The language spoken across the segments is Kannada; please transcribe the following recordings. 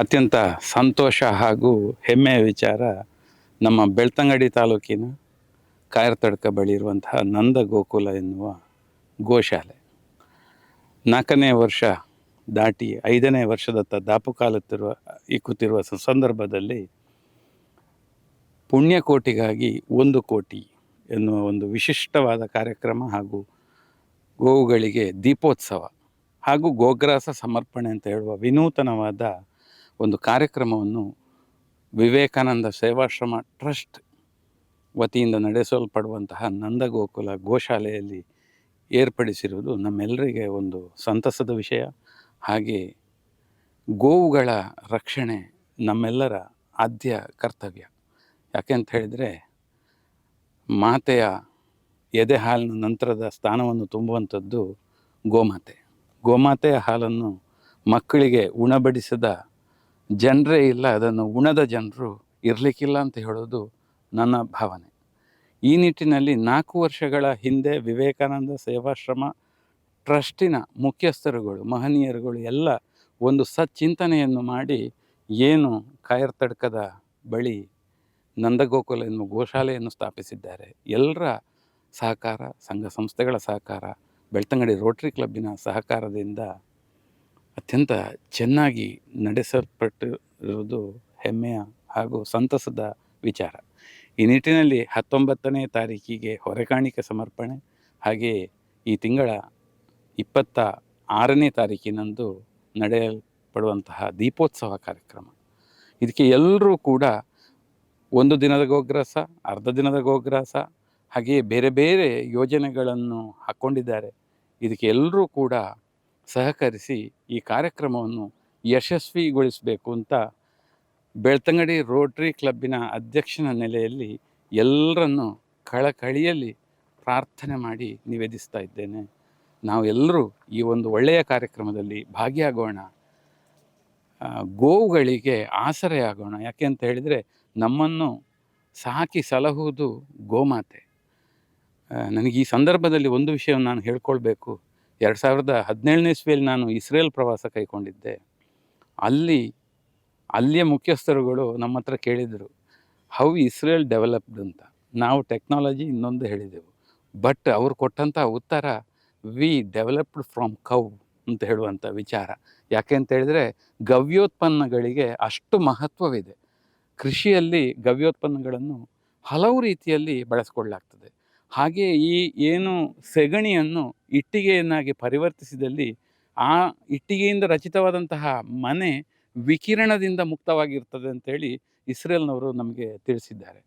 ಅತ್ಯಂತ ಸಂತೋಷ ಹಾಗೂ ಹೆಮ್ಮೆಯ ವಿಚಾರ ನಮ್ಮ ಬೆಳ್ತಂಗಡಿ ತಾಲೂಕಿನ ಕಾಯರ್ತಡ್ಕ ಬಳಿ ಇರುವಂತಹ ನಂದ ಗೋಕುಲ ಎನ್ನುವ ಗೋಶಾಲೆ. ನಾಲ್ಕನೇ ವರ್ಷ ದಾಟಿ ಐದನೇ ವರ್ಷದತ್ತ ದಾಪುಕಾಲುತ್ತಿರುವ, ಇಕ್ಕುತ್ತಿರುವ ಸ- ಸಂದರ್ಭದಲ್ಲಿ ಪುಣ್ಯಕೋಟಿಗಾಗಿ ಒಂದು ಕೋಟಿ ಎನ್ನುವ ಒಂದು ವಿಶಿಷ್ಟವಾದ ಕಾರ್ಯಕ್ರಮ ಹಾಗೂ ಗೋವುಗಳಿಗೆ ದೀಪೋತ್ಸವ ಹಾಗೂ ಗೋಗ್ರಾಸ ಸಮರ್ಪಣೆ ಅಂತ ಹೇಳುವ ವಿನೂತನವಾದ ಒಂದು ಕಾರ್ಯಕ್ರಮವನ್ನು ವಿವೇಕಾನಂದ ಸೇವಾಶ್ರಮ ಟ್ರಸ್ಟ್ ವತಿಯಿಂದ ನಡೆಸಲ್ಪಡುವಂತಹ ನಂದಗೋಕುಲ ಗೋಶಾಲೆಯಲ್ಲಿ ಏರ್ಪಡಿಸಿರುವುದು ನಮ್ಮೆಲ್ಲರಿಗೆ ಒಂದು ಸಂತಸದ ವಿಷಯ. ಹಾಗೆ ಗೋವುಗಳ ರಕ್ಷಣೆ ನಮ್ಮೆಲ್ಲರ ಆದ್ಯ ಕರ್ತವ್ಯ. ಯಾಕೆ ಅಂತ ಹೇಳಿದರೆ ಮಾತೆಯ ಎದೆ ಹಾಲಿನ ನಂತರದ ಸ್ಥಾನವನ್ನು ತುಂಬುವಂಥದ್ದು ಗೋಮಾತೆ. ಗೋಮಾತೆಯ ಹಾಲನ್ನು ಮಕ್ಕಳಿಗೆ ಉಣಬಡಿಸದ ಜನರೇ ಇಲ್ಲ, ಅದನ್ನು ಉಣದ ಜನರು ಇರಲಿಕ್ಕಿಲ್ಲ ಅಂತ ಹೇಳೋದು ನನ್ನ ಭಾವನೆ. ಈ ನಿಟ್ಟಿನಲ್ಲಿ ನಾಲ್ಕು ವರ್ಷಗಳ ಹಿಂದೆ ವಿವೇಕಾನಂದ ಸೇವಾಶ್ರಮ ಟ್ರಸ್ಟಿನ ಮುಖ್ಯಸ್ಥರುಗಳು, ಮಹನೀಯರುಗಳು ಎಲ್ಲ ಒಂದು ಸಚ್ಚಿಂತನೆಯನ್ನು ಮಾಡಿ ಏನು ಕಾಯರ್ತಡ್ಕದ ಬಳಿ ನಂದಗೋಕುಲ ಎನ್ನುವ ಗೋಶಾಲೆಯನ್ನು ಸ್ಥಾಪಿಸಿದ್ದಾರೆ. ಎಲ್ಲರ ಸಹಕಾರ, ಸಂಘ ಸಂಸ್ಥೆಗಳ ಸಹಕಾರ, ಬೆಳ್ತಂಗಡಿ ರೋಟ್ರಿ ಕ್ಲಬ್ಬಿನ ಸಹಕಾರದಿಂದ ಅತ್ಯಂತ ಚೆನ್ನಾಗಿ ನಡೆಸಲ್ಪಟ್ಟಿರುವುದು ಹೆಮ್ಮೆಯ ಹಾಗೂ ಸಂತಸದ ವಿಚಾರ. ಈ ನಿಟ್ಟಿನಲ್ಲಿ ಹತ್ತೊಂಬತ್ತನೇ ತಾರೀಕಿಗೆ ಹೊರೆಕಾಣಿಕೆ ಸಮರ್ಪಣೆ ಹಾಗೆಯೇ ಈ ತಿಂಗಳ ಇಪ್ಪತ್ತ ಆರನೇ ತಾರೀಕಿನಂದು ನಡೆಯಲ್ಪಡುವಂತಹ ದೀಪೋತ್ಸವ ಕಾರ್ಯಕ್ರಮ. ಇದಕ್ಕೆ ಎಲ್ಲರೂ ಕೂಡ ಒಂದು ದಿನದ ಗೋಗ್ರಾಸ, ಅರ್ಧ ದಿನದ ಗೋಗ್ರಾಸ, ಹಾಗೆಯೇ ಬೇರೆ ಬೇರೆ ಯೋಜನೆಗಳನ್ನು ಹಾಕ್ಕೊಂಡಿದ್ದಾರೆ ಇದಕ್ಕೆ ಎಲ್ಲರೂ ಕೂಡ ಸಹಕರಿಸಿ ಈ ಕಾರ್ಯಕ್ರಮವನ್ನು ಯಶಸ್ವಿಗೊಳಿಸಬೇಕು ಅಂತ ಬೆಳ್ತಂಗಡಿ ರೋಟ್ರಿ ಕ್ಲಬ್ಬಿನ ಅಧ್ಯಕ್ಷನ ನೆಲೆಯಲ್ಲಿ ಎಲ್ಲರನ್ನು ಕಳಕಳಿಯಲ್ಲಿ ಪ್ರಾರ್ಥನೆ ಮಾಡಿ ನಿವೇದಿಸ್ತಾ ಇದ್ದೇನೆ. ನಾವೆಲ್ಲರೂ ಈ ಒಂದು ಒಳ್ಳೆಯ ಕಾರ್ಯಕ್ರಮದಲ್ಲಿ ಭಾಗಿಯಾಗೋಣ. ಗೋವುಗಳಿಗೆ ಆಸರೆಯಾಗೋಣ. ಯಾಕೆ ಅಂತ ಹೇಳಿದರೆ ನಮ್ಮನ್ನು ಸಾಕಿ ಸಲಹುವುದು ಗೋಮಾತೆ. ನನಗೆ ಈ ಸಂದರ್ಭದಲ್ಲಿ ಒಂದು ವಿಷಯವನ್ನು ನಾನು ಹೇಳ್ಕೊಳ್ಬೇಕು. ಎರಡು ಸಾವಿರದ ಹದಿನೇಳನೇ ಇಸ್ವಿಯಲ್ಲಿ ನಾನು ಇಸ್ರೇಲ್ ಪ್ರವಾಸ ಕೈಗೊಂಡಿದ್ದೆ. ಅಲ್ಲಿ, ಅಲ್ಲಿಯ ಮುಖ್ಯಸ್ಥರುಗಳು ನಮ್ಮ ಹತ್ರ ಕೇಳಿದರು ಹೌ ಇಸ್ರೇಲ್ ಡೆವಲಪ್ಡ್ ಅಂತ. ನಾವು ಟೆಕ್ನಾಲಜಿ ಇನ್ನೊಂದು ಹೇಳಿದೆವು. ಬಟ್ ಅವರು ಕೊಟ್ಟಂಥ ಉತ್ತರ ವಿ ಡೆವಲಪ್ಡ್ ಫ್ರಮ್ ಕೌ ಅಂತ ಹೇಳುವಂಥ ವಿಚಾರ. ಯಾಕೆ ಅಂತ ಹೇಳಿದರೆ, ಗವ್ಯೋತ್ಪನ್ನಗಳಿಗೆ ಅಷ್ಟು ಮಹತ್ವವಿದೆ. ಕೃಷಿಯಲ್ಲಿ ಗವ್ಯೋತ್ಪನ್ನಗಳನ್ನು ಹಲವು ರೀತಿಯಲ್ಲಿ ಬಳಸ್ಕೊಳ್ಳಲಾಗ್ತದೆ. ಹಾಗೆ ಈ ಏನು ಸೆಗಣಿಯನ್ನು ಇಟ್ಟಿಗೆಯನ್ನಾಗಿ ಪರಿವರ್ತಿಸಿದಲ್ಲಿ ಆ ಇಟ್ಟಿಗೆಯಿಂದ ರಚಿತವಾದಂತಹ ಮನೆ ವಿಕಿರಣದಿಂದ ಮುಕ್ತವಾಗಿರ್ತದೆ ಅಂತೇಳಿ ಇಸ್ರೇಲ್ನವರು ನಮಗೆ ತಿಳಿಸಿದ್ದಾರೆ.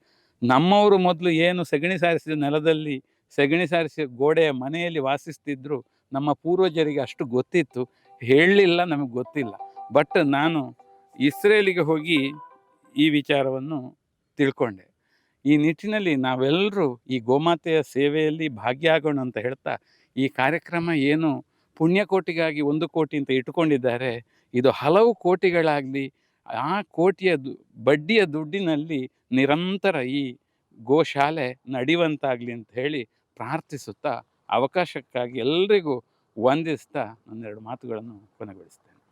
ನಮ್ಮವರು ಮೊದಲು ಏನು ಸೆಗಣಿ ಸಾರಿಸಿದ ನೆಲದಲ್ಲಿ ಸೆಗಣಿ ಸಾರಿಸಿದ ಗೋಡೆಯ ಮನೆಯಲ್ಲಿ ವಾಸಿಸ್ತಿದ್ರು ನಮ್ಮ ಪೂರ್ವಜರಿಗೆ ಅಷ್ಟು ಗೊತ್ತಿತ್ತು. ಹೇಳಲಿಲ್ಲ, ನಮಗೆ ಗೊತ್ತಿಲ್ಲ. ಬಟ್ ನಾನು ಇಸ್ರೇಲಿಗೆ ಹೋಗಿ ಈ ವಿಚಾರವನ್ನು ತಿಳ್ಕೊಂಡೆ. ಈ ನಿಟ್ಟಿನಲ್ಲಿ ನಾವೆಲ್ಲರೂ ಈ ಗೋಮಾತೆಯ ಸೇವೆಯಲ್ಲಿ ಭಾಗಿಯಾಗೋಣ ಅಂತ ಹೇಳ್ತಾ, ಈ ಕಾರ್ಯಕ್ರಮ ಏನು ಪುಣ್ಯಕೋಟಿಗಾಗಿ ಒಂದು ಕೋಟಿ ಅಂತ ಇಟ್ಟುಕೊಂಡಿದ್ದಾರೆ, ಇದು ಹಲವು ಕೋಟಿಗಳಾಗಲಿ, ಆ ಕೋಟಿಯ ಬಡ್ಡಿಯ ದುಡ್ಡಿನಲ್ಲಿ ನಿರಂತರ ಈ ಗೋಶಾಲೆ ನಡೆಯುವಂತಾಗಲಿ ಅಂತ ಹೇಳಿ ಪ್ರಾರ್ಥಿಸುತ್ತಾ, ಅವಕಾಶಕ್ಕಾಗಿ ಎಲ್ರಿಗೂ ವಂದಿಸ್ತಾ, ಒಂದೆರಡು ಮಾತುಗಳನ್ನು ಕೊನೆಗೊಳಿಸ್ತೇನೆ.